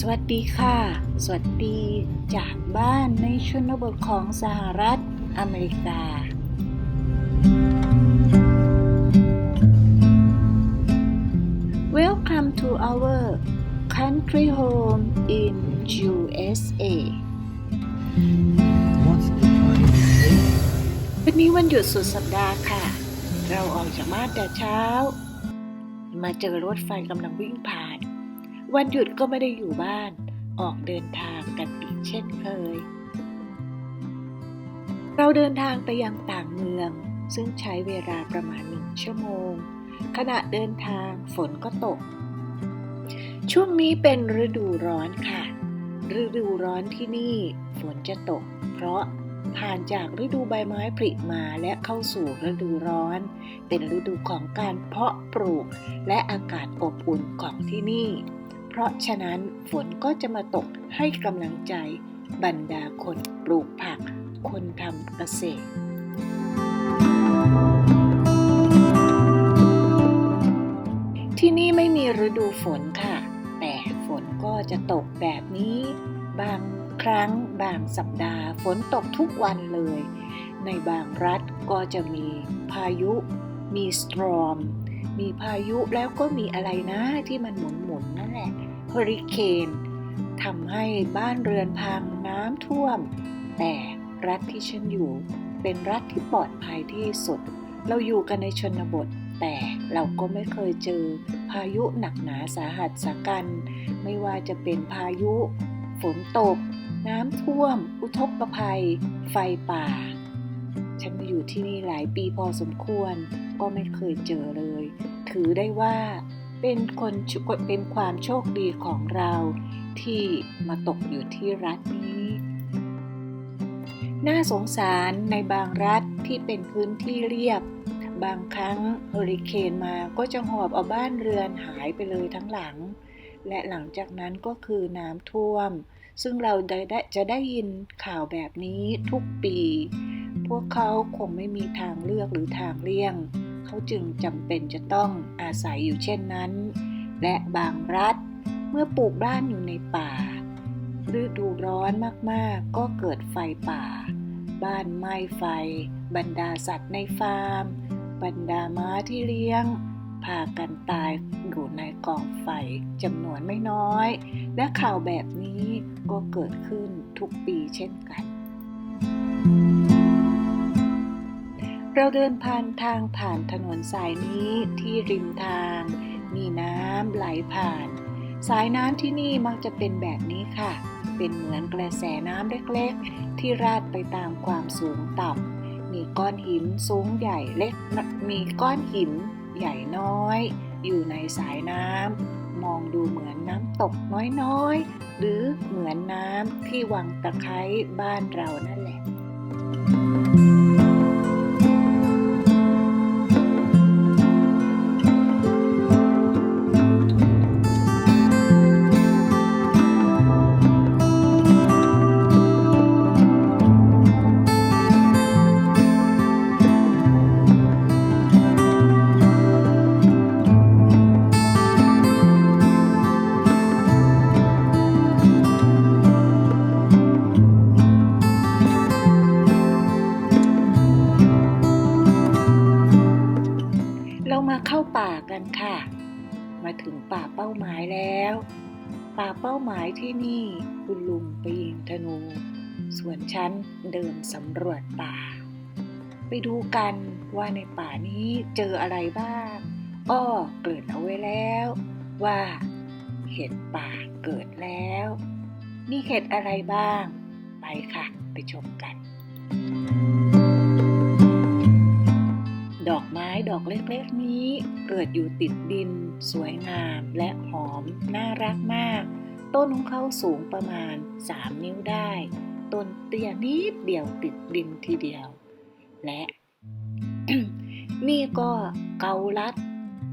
สวัสดีค่ะ สวัสดีจากบ้านในชนบทของสหรัฐอเมริกา Welcome to our country home in USA วันนี้วันหยุดสุดสัปดาห์ค่ะ เราออกจากบ้านแต่เช้า มาเจอรถไฟกำลังวิ่งผ่าน วันหยุดก็ไม่ได้อยู่บ้าน ออกเดินทางกันอีกเช่นเคย เราเดินทางไปยังต่างเมือง ซึ่งใช้เวลาประมาณหนึ่งชั่วโมง ขณะเดินทางฝนก็ตก ช่วงนี้เป็นฤดูร้อนค่ะ ฤดูร้อนที่นี่ฝนจะตก เพราะผ่านจากฤดูใบไม้ผลิมาและเข้าสู่ฤดูร้อน เป็นฤดูของการเพาะปลูกและอากาศอบอุ่นของที่นี่ เพราะฉะนั้นฝนก็จะมาตกให้กำลังใจบรรดาคนปลูกผัก คนทำเกษตร ที่นี่ไม่มีฤดูฝนค่ะ แต่ฝนก็จะตกแบบนี้ บางครั้งบางสัปดาห์ฝนตกทุกวันเลย ในบางรัฐก็จะมีพายุ มีสตรอม มีพายุแล้วก็มีอะไรนะที่มันหมุน เฮอริเคนทำให้บ้านเรือนพังน้ำท่วม แต่รัฐที่ฉันอยู่ เป็นรัฐที่ปลอดภัยที่สุด เราอยู่กันในชนบท แต่เราก็ไม่เคยเจอพายุหนักหนาสาหัสสากัน ไม่ว่าจะเป็นพายุ ฝนตก น้ำท่วม อุทกภัย ไฟป่า ฉันมาอยู่ที่นี่หลายปีพอสมควร ก็ไม่เคยเจอเลย ถือได้ว่า เป็นคนเป็นความโชคดีของเราที่มาตกอยู่ที่รัฐนี้ น่าสงสารในบางรัฐที่เป็นพื้นที่เรียบ บางครั้งเฮอริเคนมาก็จะหอบเอาบ้านเรือนหายไปเลยทั้งหลัง และหลังจากนั้นก็คือน้ำท่วม ซึ่งเราได้จะได้ยินข่าวแบบนี้ทุกปี พวกเขาคงไม่มีทางเลือกหรือทางเลี่ยง เขาจึงจำเป็นจะต้องอาศัยอยู่เช่นนั้น และบางรัฐเมื่อปลูกบ้านอยู่ในป่าฤดูร้อนมากๆ ก็เกิดไฟป่า บ้านไหม้ไฟ บรรดาสัตว์ในฟาร์ม บรรดาม้าที่เลี้ยง พากันตายอยู่ในกองไฟจำนวนไม่น้อย และข่าวแบบนี้ก็เกิดขึ้นทุกปีเช่นกัน เราเดินผ่านทางผ่านถนนสายนี้ที่ริมทาง มีน้ำไหลผ่าน สายน้ำที่นี่มักจะเป็นแบบนี้ค่ะ เป็นเหมือนกระแสน้ำเล็กๆ ที่ราดไปตามความสูงต่ำมีก้อนหินสูงใหญ่เล็ก มีก้อนหินใหญ่น้อย อยู่ในสายน้ำมองดูเหมือนน้ำตกน้อยๆ หรือเหมือนน้ำที่วังตะไคร้บ้านเรานั่นแหละ กันค่ะ มาถึงป่าเป้าหมายแล้ว ป่าเป้าหมายที่นี่คุณลุงไปยิงธนู ส่วนฉันเดินสำรวจป่า ไปดูกันว่าในป่านี้เจออะไรบ้าง อ้อเกิดเอาไว้แล้ว ว่า เห็ดป่าเกิดแล้วมีเห็ดอะไรบ้าง ไปค่ะ ไปชมกัน ดอกไม้ดอกเล็กๆนี้ เกิดอยู่ติดดิน สวยงามและหอม น่ารักมาก ต้นของเขาสูงประมาณ 3 นิ้วได้ ต้นเตี้ยนิดเดียวติดดินทีเดียว และ นี่ก็เกาลัด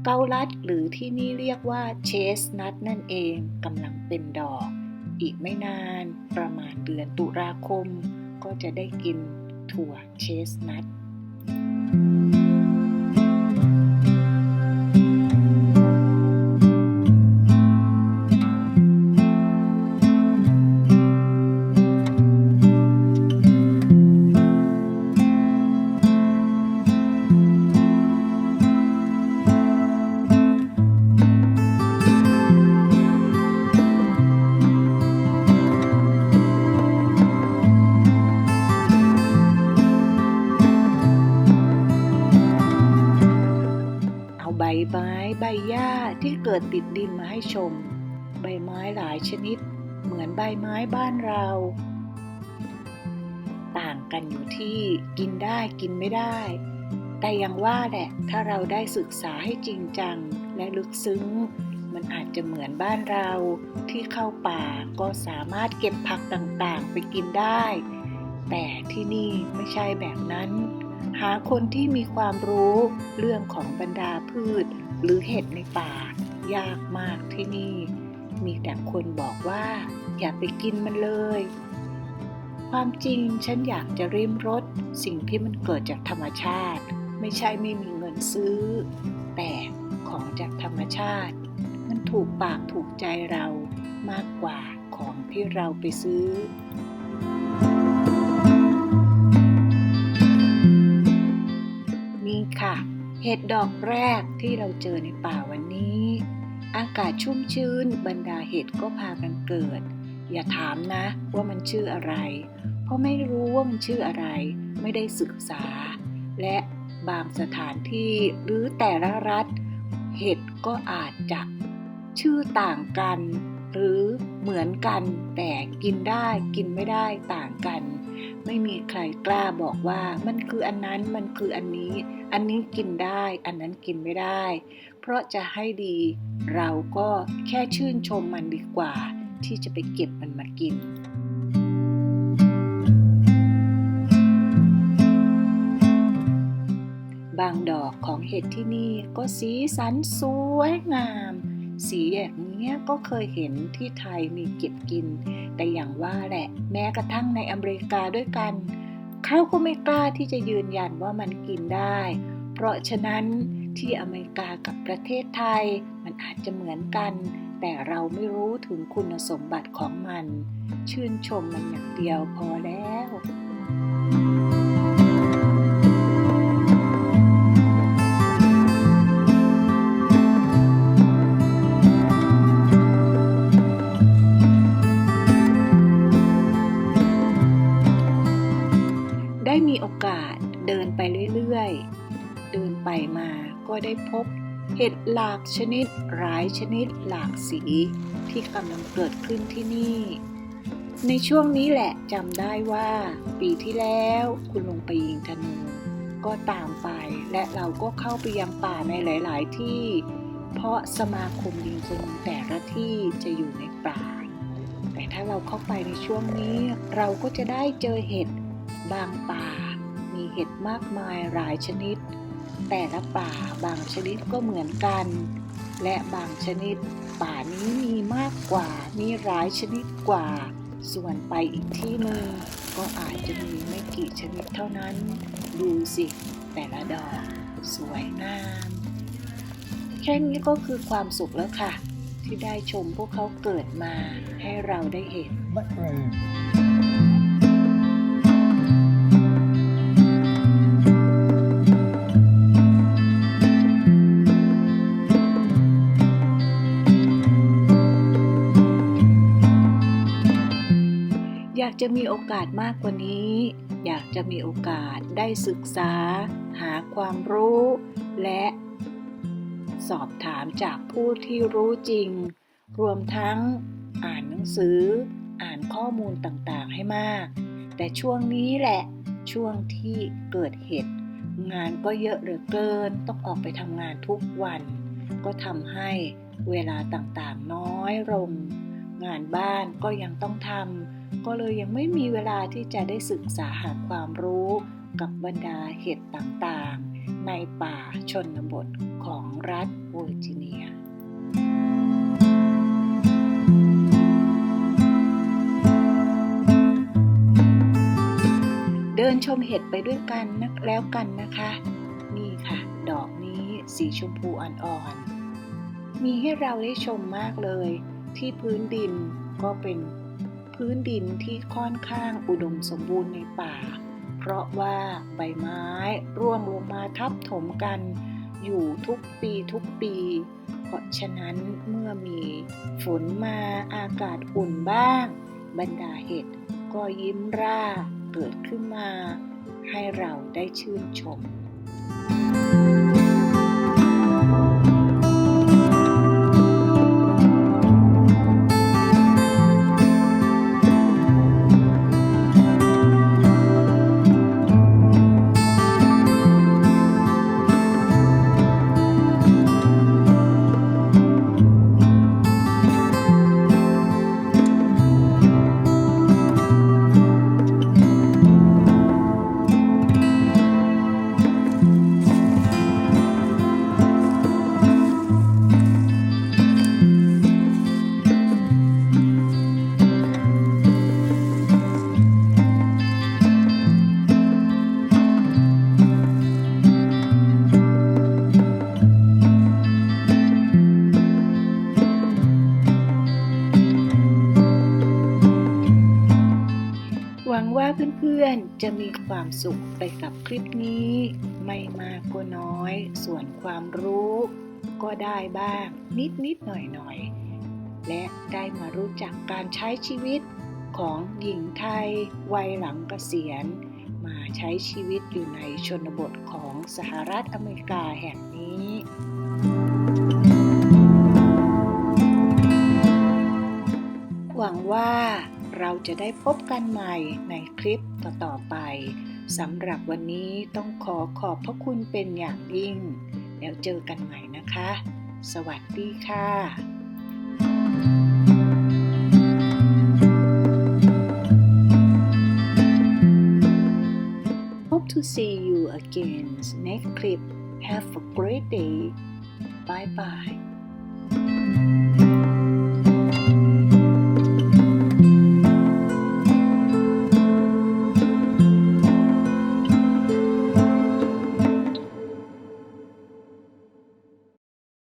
เกาลัดหรือที่นี่เรียกว่าเชสนัทนั่นเองกำลังเป็นดอก อีกไม่นานประมาณเดือนตุลาคม ก็จะได้กินถั่วเชสนัท ใบไม้ใบหญ้าที่เกิดติดดินมาให้ชม ใบไม้หลายชนิด เหมือนใบไม้บ้านเรา ต่างกันอยู่ที่กินได้กินไม่ได้ แต่ยังว่าแหละถ้าเราได้ศึกษาให้จริงจังและลึกซึ้ง มันอาจจะเหมือนบ้านเราที่เข้าป่าก็สามารถเก็บผักต่างๆ ไปกินได้ แต่ที่นี่ไม่ใช่แบบนั้น หาคนที่มีความรู้เรื่องของบรรดาพืช หรือเห็ดในป่า ยากมากที่นี่ มีแต่คนบอกว่า อย่าไปกินมันเลย ความจริงฉันอยากจะริมรสสิ่งที่มันเกิดจากธรรมชาติ ไม่ใช่ไม่มีเงินซื้อ แต่ของจากธรรมชาติ มันถูกปากถูกใจเรามากกว่าของที่เราไปซื้อ เห็ดดอกแรกที่เราเจอในป่าวันนี้ อากาศชุ่มชื้นบรรดาเห็ดก็พากันเกิด อย่าถามนะว่ามันชื่ออะไร เพราะไม่รู้ว่ามันชื่ออะไร ไม่ได้ศึกษา และบางสถานที่หรือแต่ละรัฐ เห็ดก็อาจจะ ชื่อต่างกัน หรือเหมือนกันแต่กินได้กินไม่ได้ต่างกัน ไม่มีใครกล้าบอกว่ามันคืออันนั้นมันคืออันนี้ อันนี้กินได้ อันนั้นกินไม่ได้ เพราะจะให้ดี เราก็แค่ชื่นชมมันดีกว่า ที่จะไปเก็บมันมากินบางดอกของเห็ดที่นี่ก็สีสันสวยงาม สีอย่างนี้ยก็เคยเห็นที่ไทยมีเก็บกิน แต่อย่างว่าแหละแม้กระทั่งในอเมริกาด้วยกัน เขาก็ไม่กล้าที่จะยืนยันว่ามันกินได้ เพราะฉะนั้นที่อเมริกากับประเทศไทยมันอาจจะเหมือนกัน แต่เราไม่รู้ถึงคุณสมบัติของมัน ชื่นชมมันอย่างเดียวพอแล้วได้ มาก็ได้พบเห็ดหลากชนิดหลายชนิดหลากสีที่กำลังเกิดขึ้นที่นี่ ในช่วงนี้แหละจำได้ว่า ปีที่แล้วคุณลงไปยิงธนูก็ตามไปและเราก็เข้าไปยังป่าในหลาย ๆ ที่ เพราะสมาคมยิงธนูแต่ละที่จะอยู่ในป่า แต่ถ้าเราเข้าไปในช่วงนี้ เราก็จะได้เจอเห็ดบางป่า มีเห็ดมากมายหลายชนิด แต่ละป่าบางชนิดก็เหมือนกัน และบางชนิด ป่านี้มีมากกว่า มีหลายชนิดกว่า ส่วนไปอีกที่หนึ่งก็อาจจะมีไม่กี่ชนิดเท่านั้น ดูสิ แต่ละดอก สวยงามแค่นี้ก็คือความสุขแล้วค่ะ ที่ได้ชมพวกเขาเกิดมาให้เราได้เห็นากจะมีโอกาสมากกว่านี้ อยากจะมีโอกาสได้ศึกษา หาความรู้ และสอบถามจากผู้ที่รู้จริง รวมทั้งอ่านหนังสือ อ่านข้อมูลต่างๆให้มาก แต่ช่วงนี้แหละช่วงที่เกิดเหตุ งานก็เยอะเหลือเกิน ต้องออกไปทำงานทุกวัน ก็ทำให้เวลาต่างๆน้อยลงงานบ้านก็ยังต้องทำ ก็เลยยังไม่มีเวลาที่จะได้ศึกษาหาความรู้กับบรรดาเห็ดต่างๆ ในป่าชนบทของรัฐเวอร์จิเนียเดินชมเห็ดไปด้วยกันนะแล้วกันนะคะ นี่ค่ะ ดอกนี้สีชมพูอ่อนๆ มีให้เราได้ชมมากเลย ที่พื้นดินก็เป็น พื้นดินที่ค่อนข้างอุดมสมบูรณ์ในป่า เพราะว่าใบไม้ร่วงลงมาทับถมกัน อยู่ทุกปีทุกปี เพราะฉะนั้นเมื่อมีฝนมาอากาศอุ่นบ้าง บรรดาเห็ดก็ยิ้มร่าเกิดขึ้นมา ให้เราได้ชื่นชม เพื่อนๆ จะมีความสุขไปกับคลิปนี้ ไม่มากก็น้อย ส่วนความรู้ ก็ได้บ้างนิดๆหน่อยๆและได้มารู้จักการใช้ชีวิตของหญิงไทย วัยหลังเกษียณ มาใช้ชีวิตอยู่ในชนบทของสหรัฐอเมริกาแห่ง เราจะได้พบกันใหม่ในคลิปต่อๆไปสำหรับวันนี้ต้องขอขอบพระคุณเป็นอย่างยิ่ง แล้วเจอกันใหม่นะคะ สวัสดีค่ะ Hope to see you again next clip. Have a great day. Bye bye.